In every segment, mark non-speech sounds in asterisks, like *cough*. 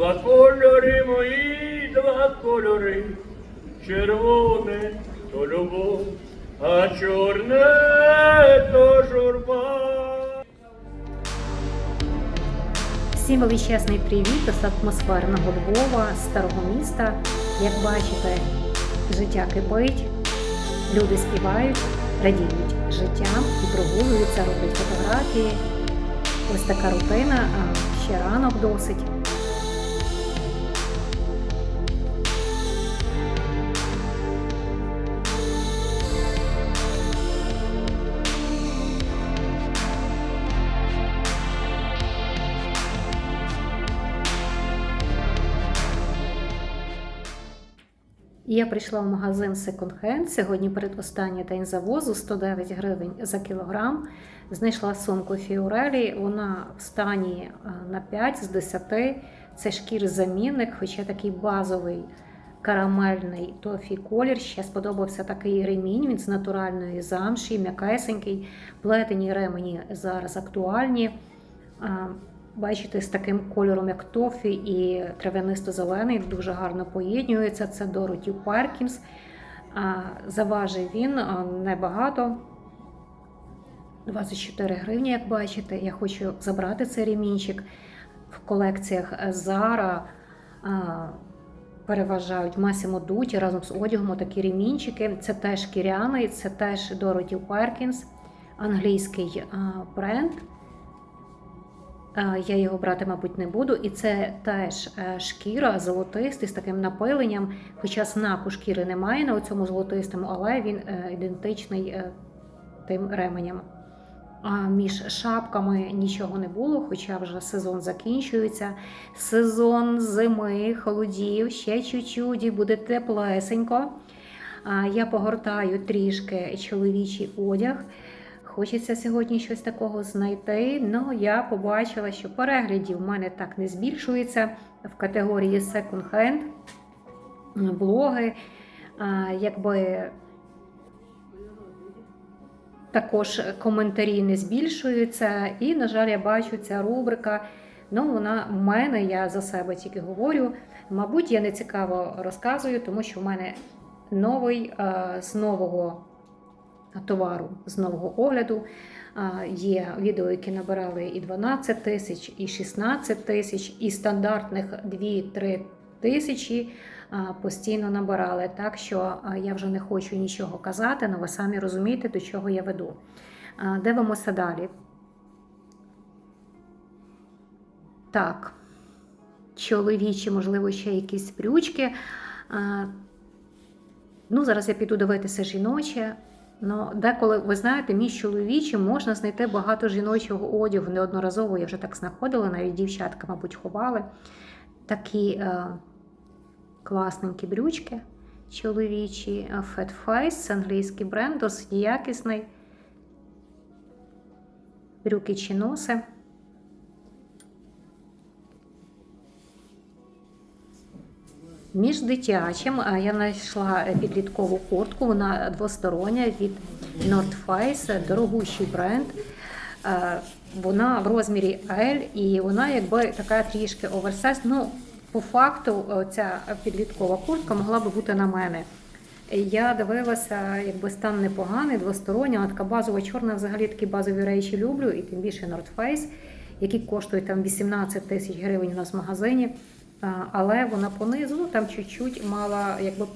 Два кольори мої, два кольори, червоне то любов, а чорне то журба. Всім величезний привіт з атмосферного Львова, старого міста. Як бачите, життя кипить, люди співають, радіють життям і прогулюються, роблять фотографії. Ось така рутина, а ще ранок досить. Я прийшла в магазин Hand. Сьогодні передостанній день завозу 109 гривень за кілограм. Знайшла сумку Фіорелі. Вона в стані е, на 5 з 10. Це шкір-замінник, хоча такий базовий карамельний тофі колір. Ще сподобався такий ремінь. Він з натуральної замші, м'якесенький. Плетені ремені зараз актуальні. Бачите, з таким кольором, як тофі і трав'янисто-зелений, дуже гарно поєднюється. Це Дороті Паркінс. Заважив він небагато. 24 гривні, як бачите. Я хочу забрати цей ремінчик. В колекціях Zara переважають Massimo Dutti разом з одягом такі ремінчики. Це теж кіряний, це теж Дороті Паркінс, англійський бренд. Е, Я його брати, мабуть, не буду. І це теж е, шкіра золотистий з таким напиленням. Хоча знаку шкіри немає на цьому золотистому, але він е, ідентичний тим ременям. Між шапками нічого не було, хоча вже сезон закінчується. Сезон зими, холодів, ще чуть-чуть і буде теплесенько. Я погортаю трішки чоловічий одяг. Хочеться сьогодні щось такого знайти. Ну, я побачила, що переглядів в мене так не збільшується в категорії Hand блоги. Якби також коментарі не збільшуються. І, на жаль, я бачу ця рубрика. Ну, вона в мене, я за себе тільки говорю. Мабуть, я не цікаво розказую, тому що в мене новий з нового товару з нового огляду. Є відео, які набирали і 12 тисяч, і 16 тисяч, і стандартних 2-3 тисячі постійно набирали. Так що я вже не хочу нічого казати, але ви самі розумієте, до чого я веду. Дивимося далі. Так, чоловічі, можливо, ще якісь брючки. Ну, зараз я піду дивитися жіноче. Ну, деколи, ви знаєте, між чоловічим можна знайти багато жіночого одягу. Неодноразово я вже так знаходила, навіть дівчатка, мабуть, ховали. Такі е, класненькі брючки чоловічі. е, Fat Face, англійський бренд, досить якісний. Брюки чи носи. Між дитячим е, я знайшла підліткову куртку, вона двостороння від North Face, дорогущий бренд. Е, Вона в розмірі L і вона якби така трішки оверсайз. Ну, по факту, е, ця підліткова куртка могла би бути на мене. Я дивилася, якби стан непоганий, двостороння, така базова чорна, взагалі такі базові речі люблю, і тим більше North Face, які коштують там 18 тисяч гривень у нас в магазині. Але вона понизу там чуть-чуть мала якби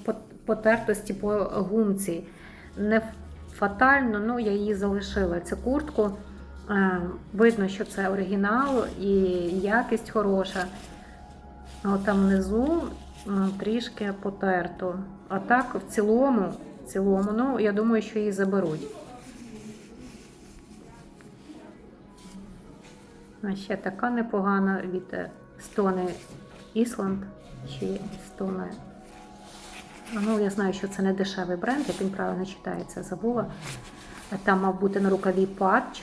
потертості по гумці. Не фатально, ну я її залишила. Цю куртку. Е, Видно, що це оригінал і якість хороша. А там внизу трішки потерто. А так в цілому, в цілому, ну я думаю, що її заберуть. А ще така непогана від Стони Ісланд чи Стони. Ну, я знаю, що це не дешевий бренд, як він правильно читається, забула. Там мав бути на рукаві патч.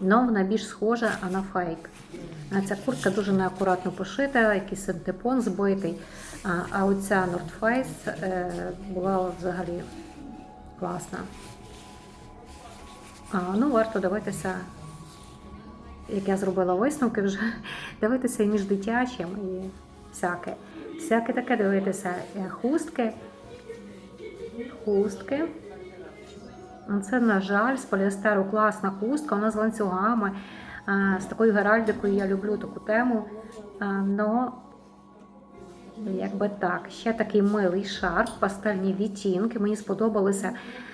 Но вона більш схожа на фейк. Ця куртка дуже неакуратно пошита, якийсь синтепон збитий. А, а оця North Face е, була взагалі класна. Ну, варто дивитися як я зробила висновки, вже дивитися і між дитячим і всяке. Всяке таке дивитися. Е, Хустки. Хустки. Ну, Це, на жаль, з поліестеру класна хустка, вона з ланцюгами, з такою геральдикою я люблю таку тему. А, Но якби так, ще такий милий шарф, пастельні відтінки. Мені сподобалося а,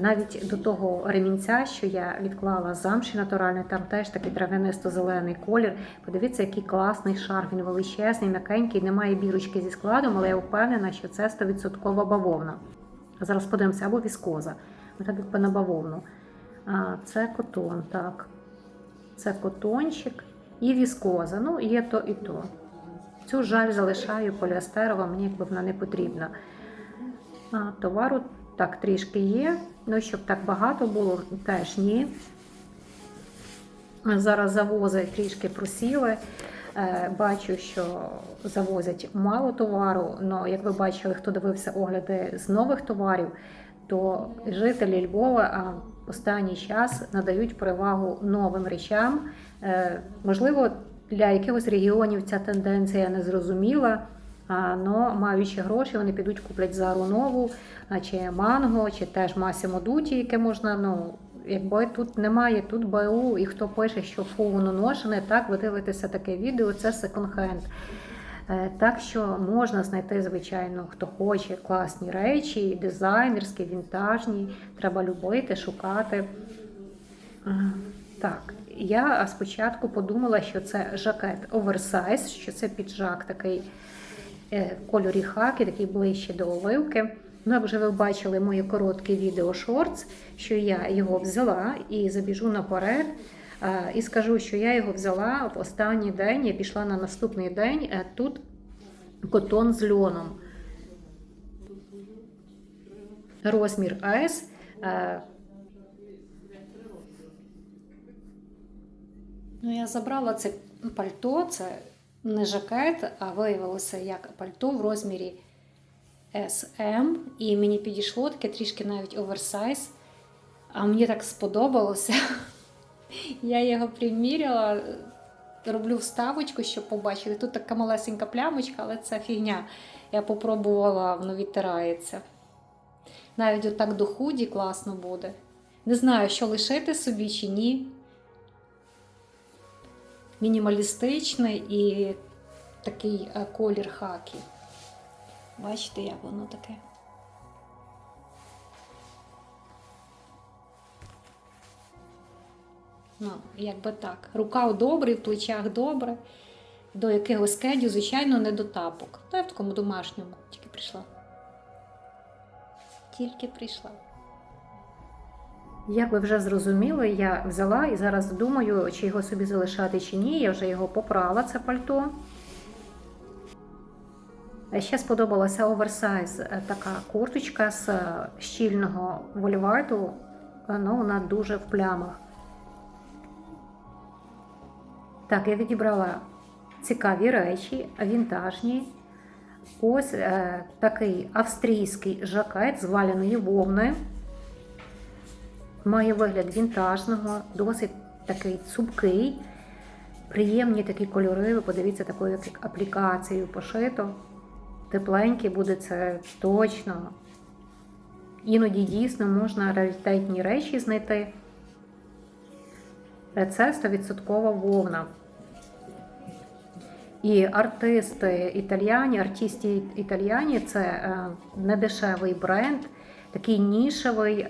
навіть до того ремінця, що я відклала замші натуральної, там теж такий травянисто-зелений колір. Подивіться, який класний шарф, він величезний, м'якенький, немає бірочки зі складом, але я впевнена, що це 100% бавовна. Зараз подивимося, або віскоза. Ну, так якби на бавовну. А, це котон, так. Це котончик і віскоза. Ну, є то і то. Цю жаль залишаю поліестерова, мені якби вона не потрібна. А, товару так трішки є. Ну, щоб так багато було, теж ні. Зараз завози трішки просіли. Е, Бачу, що завозять мало товару, але як ви бачили, хто дивився огляди з нових товарів, то жителі Львова останній час надають перевагу новим речам. Е, Можливо, для якихось регіонів ця тенденція не зрозуміла. Але маючи гроші, вони підуть куплять зару нову, чи манго, чи теж Масімо Дуті, яке можна. Ну, якби тут немає, тут БУ, і хто пише, що фу, воно ношене, так, ви дивитеся таке відео, це секонд-хенд. Так що можна знайти, звичайно, хто хоче класні речі, дизайнерські, вінтажні. Треба любити, шукати. Так, я спочатку подумала, що це жакет оверсайз, що це піджак такий кольорі хаки, такий ближче до оливки. Ну, як вже ви бачили моє коротке відео шортс, що я його взяла і забіжу наперед. е, І скажу, що я його взяла в останній день, я пішла на наступний день. е, Тут котон з льоном. Розмір S. е, Ну, я забрала це пальто, це не жакет, а виявилося як пальто в розмірі SM. І мені підійшло таке трішки навіть оверсайз. А мені так сподобалося. *laughs* Я його приміряла, роблю вставочку, щоб побачити. Тут така малесенька плямочка, але це фігня. Я попробувала, воно відтирається. Навіть отак до худі класно буде. Не знаю, що лишити собі чи ні мінімалістичний і такий е, колір хакі. Бачите, як воно таке? Ну, якби так. Рука добре, в плечах добре. До якогось кедю, звичайно, не до тапок. Та я в такому домашньому тільки прийшла. Тільки прийшла. Як ви вже зрозуміли, я взяла і зараз думаю, чи його собі залишати чи ні. Я вже його попрала, це пальто. Ще сподобалася оверсайз е, така курточка з е, щільного вольварту. Ну, вона дуже в плямах. Так, я відібрала цікаві речі, вінтажні. Ось е, такий австрійський жакет з валяної вовни. Має вигляд вінтажного, досить такий цупкий, приємні такі кольори. Ви подивіться, такою як аплікацією пошито. Тепленький буде це точно. Іноді дійсно можна раритетні речі знайти. Це 100% вовна. І артисти італіяні, артисти італіяні це е, недешевий бренд, такий нішевий,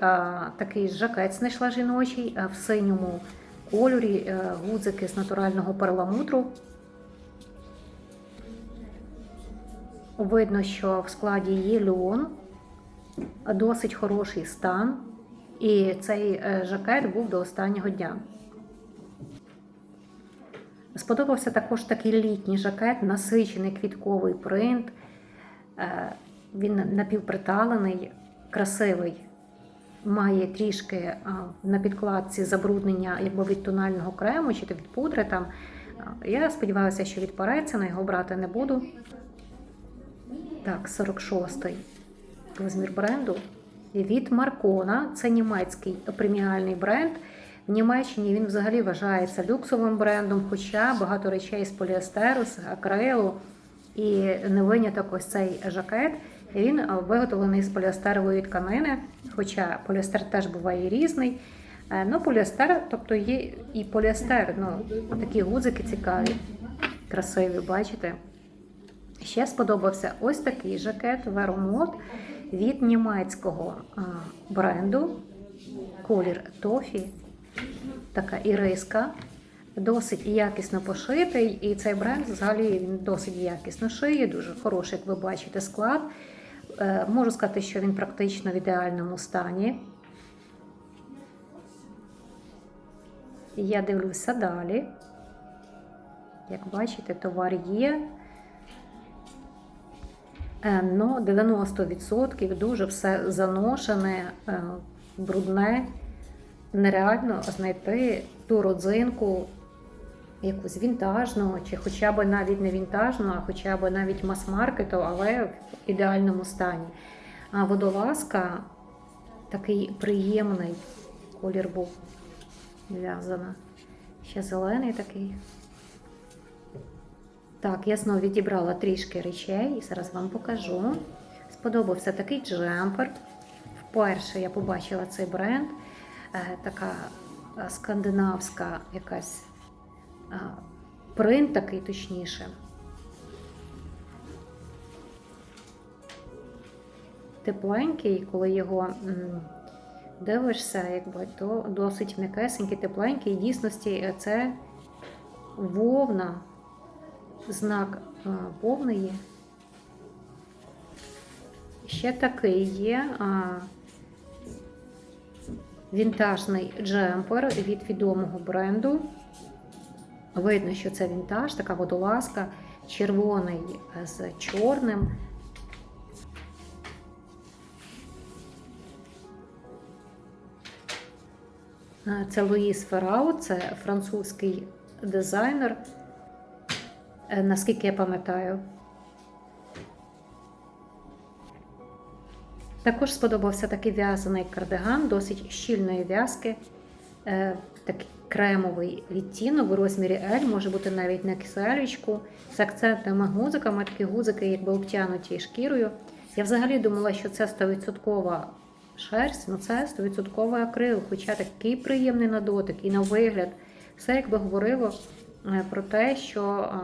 такий жакет знайшла жіночий е, в синьому кольорі, е, гудзики з натурального перламутру. Видно, що в складі є льон, досить хороший стан. І цей е, жакет був до останнього дня. Сподобався також такий літній жакет, насичений квітковий принт. Е, Він напівприталений, красивий. Має трішки на підкладці забруднення якби від тонального крему чи від пудри. Там. Я сподіваюся, що відпареться, на його брати не буду. Так, 46-й розмір бренду. Від Маркона, це німецький преміальний бренд. В Німеччині він взагалі вважається люксовим брендом, хоча багато речей з поліестеру, з акрилу і не виняток ось цей жакет. Він виготовлений з поліестерової тканини, хоча поліестер теж буває різний. Е, Ну, поліестер, тобто є і поліестер, ну такі гудзики цікаві, красиві, бачите? Ще сподобався ось такий жакет Веромод від німецького бренду. Колір Тофі, така іриска. Досить якісно пошитий, і цей бренд взагалі він досить якісно шиє, дуже хороший, як ви бачите, склад. Е, Можу сказати, що він практично в ідеальному стані. Я дивлюся далі. Як бачите, товар є. Е, Ну, 90% дуже все заношене, е, брудне. Нереально знайти ту родзинку, якусь вінтажну, чи хоча б навіть не вінтажну, а хоча б навіть мас-маркету, але в ідеальному стані. А водолазка такий приємний колір був зв'язана. Ще зелений такий. Так, я знову відібрала трішки речей і зараз вам покажу. Сподобався такий джемпер. Вперше я побачила цей бренд. Е, Така скандинавська якась принт такий точніше. Тепленький, коли його дивишся, якби, то досить м'якесенький, тепленький. І дійсності е, це вовна, знак є. Ще такий є а, вінтажний джемпер від відомого бренду. Видно, що це вінтаж, така водолазка, червоний з чорним. Е, Це Луїс Ферау, це французький дизайнер, е, наскільки я пам'ятаю. Також сподобався такий в'язаний кардиган, досить щільної в'язки, е, такий кремовий відтінок в розмірі L, може бути навіть на киселечку, з акцентними гузиками, такі гузики, якби обтянуті шкірою. Я взагалі думала, що це 100% шерсть, але це 100% акрил, хоча такий приємний на дотик і на вигляд. Все якби говорило е, про те, що е,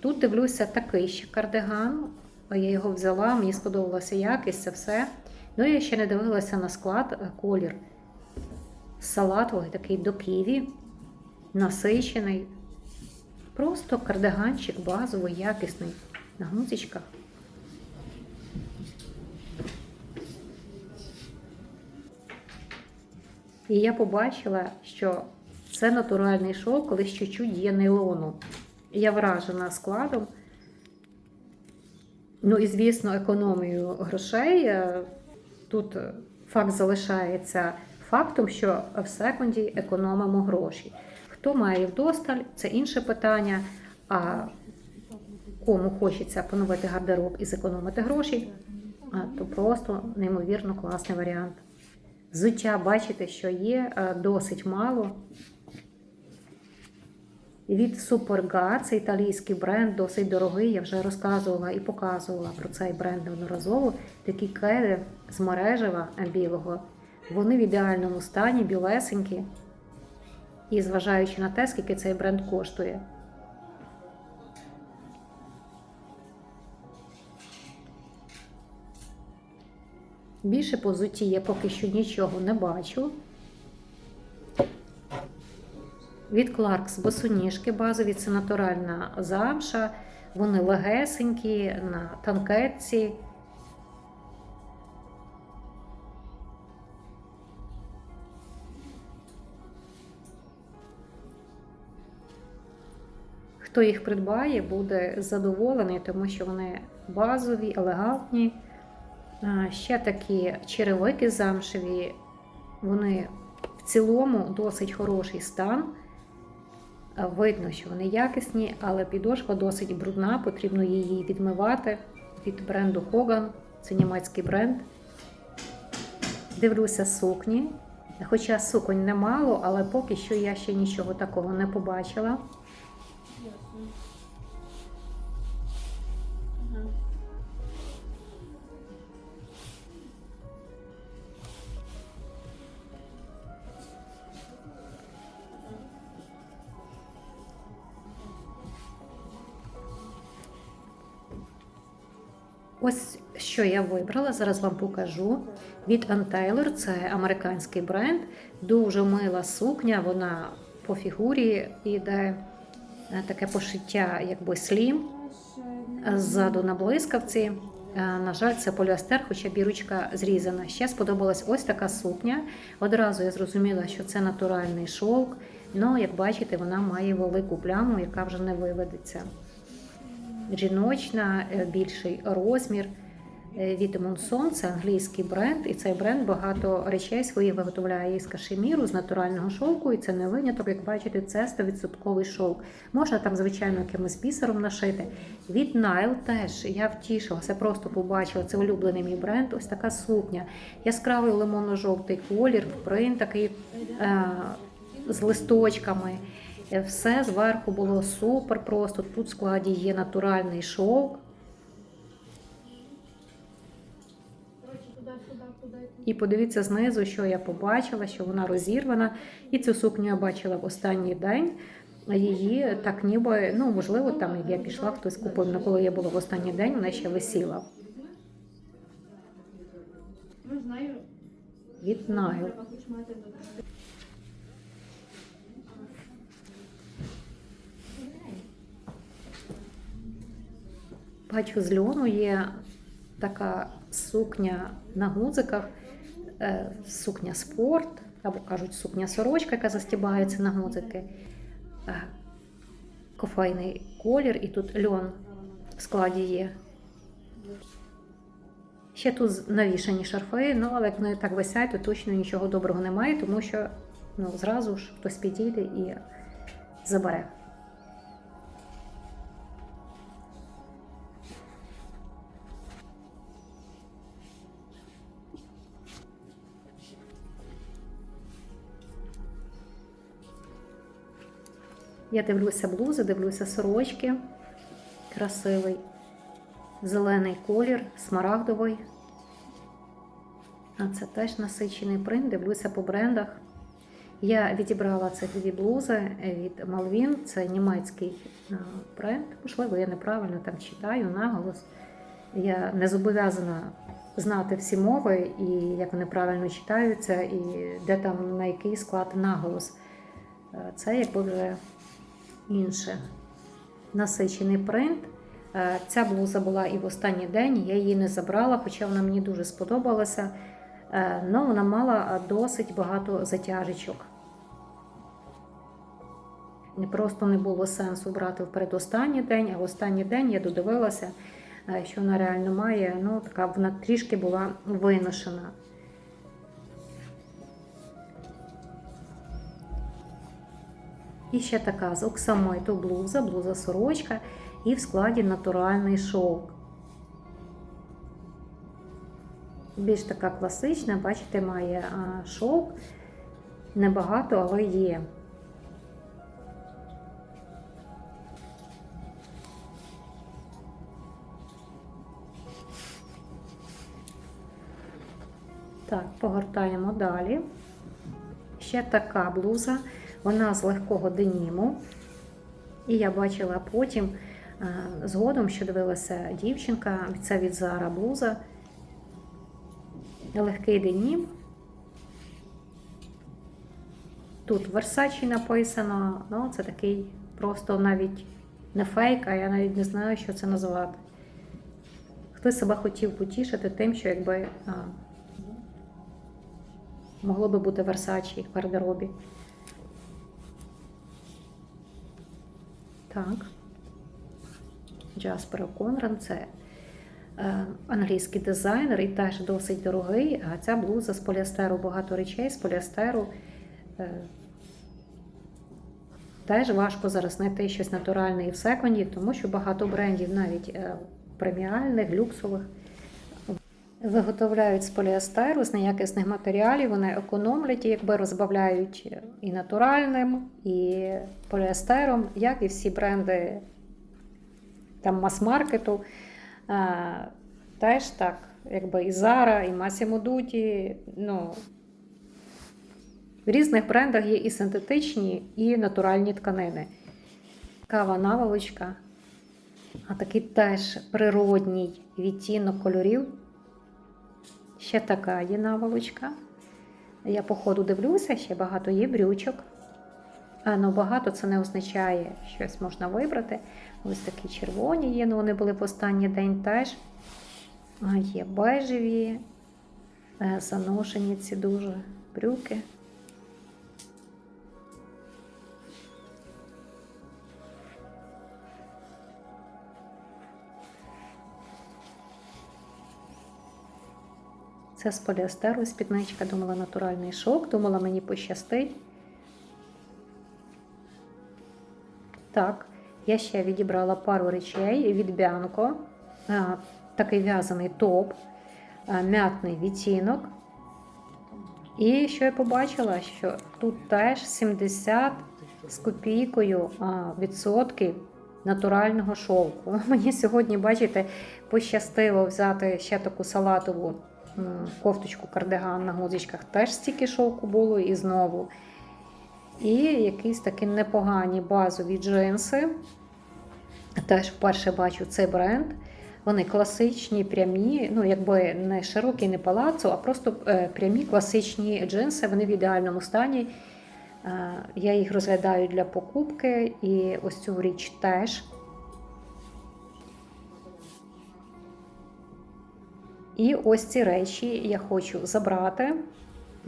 тут дивлюся такий ще кардиган. Я його взяла, мені сподобалася якість, це все. Ну, я ще не дивилася на склад, е, колір. Салатовий, такий до ківі, насичений. Просто кардиганчик базовий, якісний, на гузичках. І я побачила, що це натуральний шов, коли чуть-чуть є нейлону. Я вражена складом. Ну і, звісно, економією грошей. Е, Тут факт залишається фактом, що в секунді економимо гроші. Хто має вдосталь, це інше питання. А кому хочеться поновити гардероб і зекономити гроші, то просто неймовірно класний варіант. Взуття, бачите, що є досить мало. Від Superga, це італійський бренд, досить дорогий. Я вже розказувала і показувала про цей бренд неодноразово. Такі кеди з мережева білого. Вони в ідеальному стані, білесенькі. І зважаючи на те, скільки цей бренд коштує. Більше по взутті я поки що нічого не бачу. Від Clarks босоніжки базові, це натуральна замша. Вони легесенькі, на танкетці. Хто їх придбає, буде задоволений, тому що вони базові, елегантні. Ще такі черевики замшеві, вони в цілому досить хороший стан. Видно, що вони якісні, але підошва досить брудна, потрібно її відмивати від бренду Hogan. Це німецький бренд. Дивлюся сукні. Хоча суконь немало, але поки що я ще нічого такого не побачила. Що я вибрала, зараз вам покажу. Від Ann це американський бренд. Дуже мила сукня, вона по фігурі йде е, таке пошиття, якби слім. Ззаду на блискавці. Е, На жаль, це поліестер, хоча бірочка зрізана. Ще сподобалась ось така сукня. Одразу я зрозуміла, що це натуральний шовк. Ну, як бачите, вона має велику пляму, яка вже не виведеться. Жіночна, е, більший розмір. Від Монсон це англійський бренд, і цей бренд багато речей своїх виготовляє із кашеміру, з натурального шовку, і це не виняток, як бачите, це 100% шовк. Можна там, звичайно, якимось бісером нашити. Від Nile теж я втішилася, просто побачила це улюблений мій бренд. Ось така сукня. Яскравий лимонно-жовтий колір, принт такий е, з листочками. Е, Все зверху було супер просто. Тут в складі є натуральний шовк. І подивіться знизу, що я побачила, що вона розірвана. І цю сукню я бачила в останній день. Її так ніби, ну можливо, там як я пішла, хтось купив. але коли я була в останній день, вона ще висіла. Ну. Від Бачу, з льону є така сукня на гудзиках, сукня спорт, або кажуть, сукня сорочка, яка застібається на гудзики. Е, Кофейний колір, і тут льон в складі є. Ще тут навішані шарфи, ну але як вони так висять, то точно нічого доброго немає, тому що ну, зразу ж хтось підійде і забере. Я дивлюся блузи, дивлюся сорочки. Красивий. Зелений колір, смарагдовий. А це теж насичений принт, дивлюся по брендах. Я відібрала це дві блузи від Malvin, це німецький е, бренд. Можливо, я неправильно там читаю наголос. Я не зобов'язана знати всі мови і як вони правильно читаються, і де там на який склад наголос. Е, Це якби вже інше. Насичений принт. Е, Ця блуза була і в останній день, я її не забрала, хоча вона мені дуже сподобалася. Е, Ну, вона мала досить багато затяжечок. Просто не було сенсу брати в передостанній день, а в останній день я додивилася, е, що вона реально має. Ну, така вона трішки була виношена. І ще така з оксамиту блуза, блуза сорочка і в складі натуральний шовк. Більш така класична, бачите, має шовк. Небагато, але є. Так, погортаємо далі. Ще така блуза, вона з легкого деніму. І я бачила потім е, згодом, що дивилася дівчинка, це від Зара блуза. Легкий денім. Тут Versace написано, ну це такий просто навіть не фейк, а я навіть не знаю, що це назвати. Хтось себе хотів потішити тим, що якби а, могло би бути Versace в гардеробі. Так. Джаспер Конран це е, англійський дизайнер і теж досить дорогий. А ця блуза з поліастеру, багато речей з поліастеру. Е, теж важко зараз знайти щось натуральне і в секонді, тому що багато брендів, навіть е, преміальних, люксових, Виготовляють з поліестеру, з неякісних матеріалів, вони економлять, якби розбавляють і натуральним, і поліестером, як і всі бренди там мас-маркету. Теж так, якби і Zara, і Massimo Dutti, ну, в різних брендах є і синтетичні, і натуральні тканини. Кава наволочка, а такий теж природній відтінок кольорів. Ще така є наволочка. Я по ходу дивлюся, ще багато є брючок. А, ну багато це не означає, що щось можна вибрати. Ось такі червоні є, ну вони були в останній день теж. А, є бежеві, е, заношені ці дуже брюки. Це з поліестеру спідничка, думала натуральний шовк, думала мені пощастить. Так, я ще відібрала пару речей від. А, Такий в'язаний топ, м'ятний відтінок. І що я побачила, що тут теж 70 з копійкою відсотків натурального шовку. *laughs* Мені сьогодні, бачите, пощастило взяти ще таку салатову кофточку кардиган на гузичках. Теж стільки шовку було і знову. І якісь такі непогані базові джинси. Теж вперше бачу цей бренд. Вони класичні, прямі, ну якби не широкі, не палацо, а просто е, прямі класичні джинси. Вони в ідеальному стані. Е, Я їх розглядаю для покупки і ось цю річ теж. І ось ці речі я хочу забрати.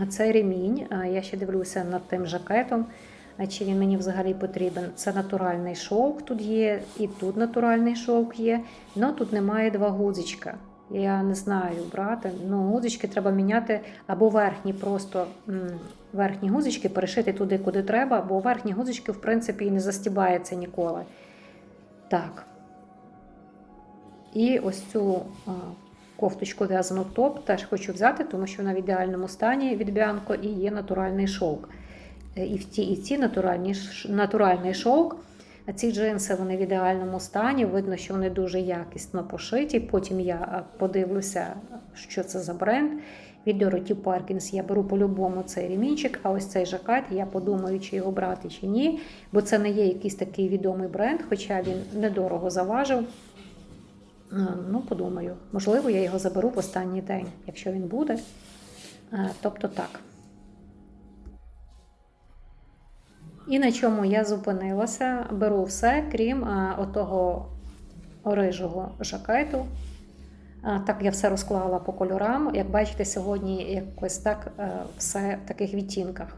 Цей ремінь. Я ще дивлюся над тим жакетом, чи він мені взагалі потрібен. Це натуральний шовк тут є, і тут натуральний шовк є, але тут немає два гудзичка. Я не знаю брати. Ну, гудзички треба міняти або верхні, просто верхні гудзички перешити туди, куди треба, бо верхні гудзички, в принципі, і не застібаються ніколи. Так. І ось цю кофточку в'язану топ теж хочу взяти, тому що вона в ідеальному стані від Біанко і є натуральний шовк. Е, І в ті, і ці натуральні, натуральний шовк. А ці джинси вони в ідеальному стані. Видно, що вони дуже якісно пошиті. Потім я е, подивлюся, що це за бренд. Від Дороті Паркінс я беру по-любому цей ремінчик, а ось цей жакет я подумаю, чи його брати, чи ні. Бо це не є якийсь такий відомий бренд, хоча він недорого заважив. Е, Ну, подумаю, можливо, я його заберу в останній день, якщо він буде. Е, Тобто так. І на чому я зупинилася, беру все, крім е, отого рижого жакету. Так я все розклала по кольорам. Як бачите, сьогодні якось так все в таких відтінках.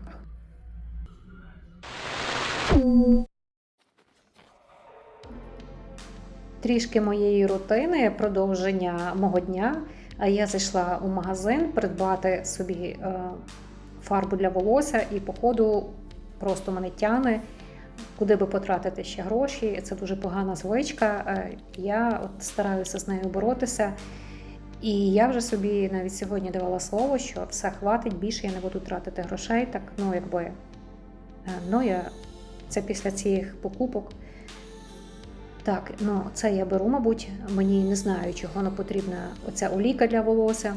Трішки моєї рутини, продовження мого дня. Я зайшла у магазин придбати собі е, фарбу для волосся, і по ходу просто мене тяне, куди би потратити ще гроші. Це дуже погана звичка. Е, Я от стараюся з нею боротися. І я вже собі навіть сьогодні давала слово, що все хватить, більше я не буду тратити грошей. Так, ну якби е, ну я це після цих покупок. Так, ну це я беру, мабуть, мені не знаю, чого воно потрібна. Оця олійка для волосся.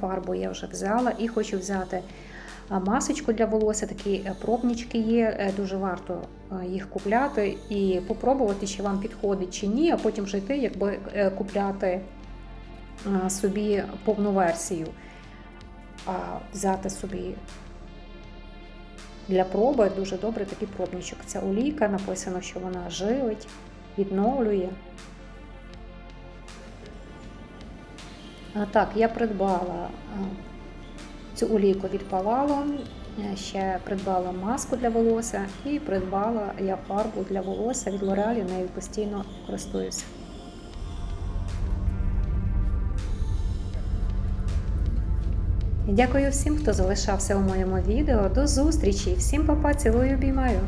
Фарбу я вже взяла і хочу взяти масочку для волосся. Такі е, пробнички є. е, Дуже варто е, їх купляти і попробувати, чи вам підходить чи ні, а потім вже йти, якби е, купляти е, собі повну версію, а взяти собі для проби дуже добре такий пробничок. Ця олійка, написано, що вона живить, відновлює. Так, я придбала цю олійку від е, ще придбала маску для волосся і придбала я фарбу для волосся від L'Oreal, нею постійно користуюся. Дякую всім, хто залишався у моєму відео. До зустрічі! Всім папа, цілую, обіймаю!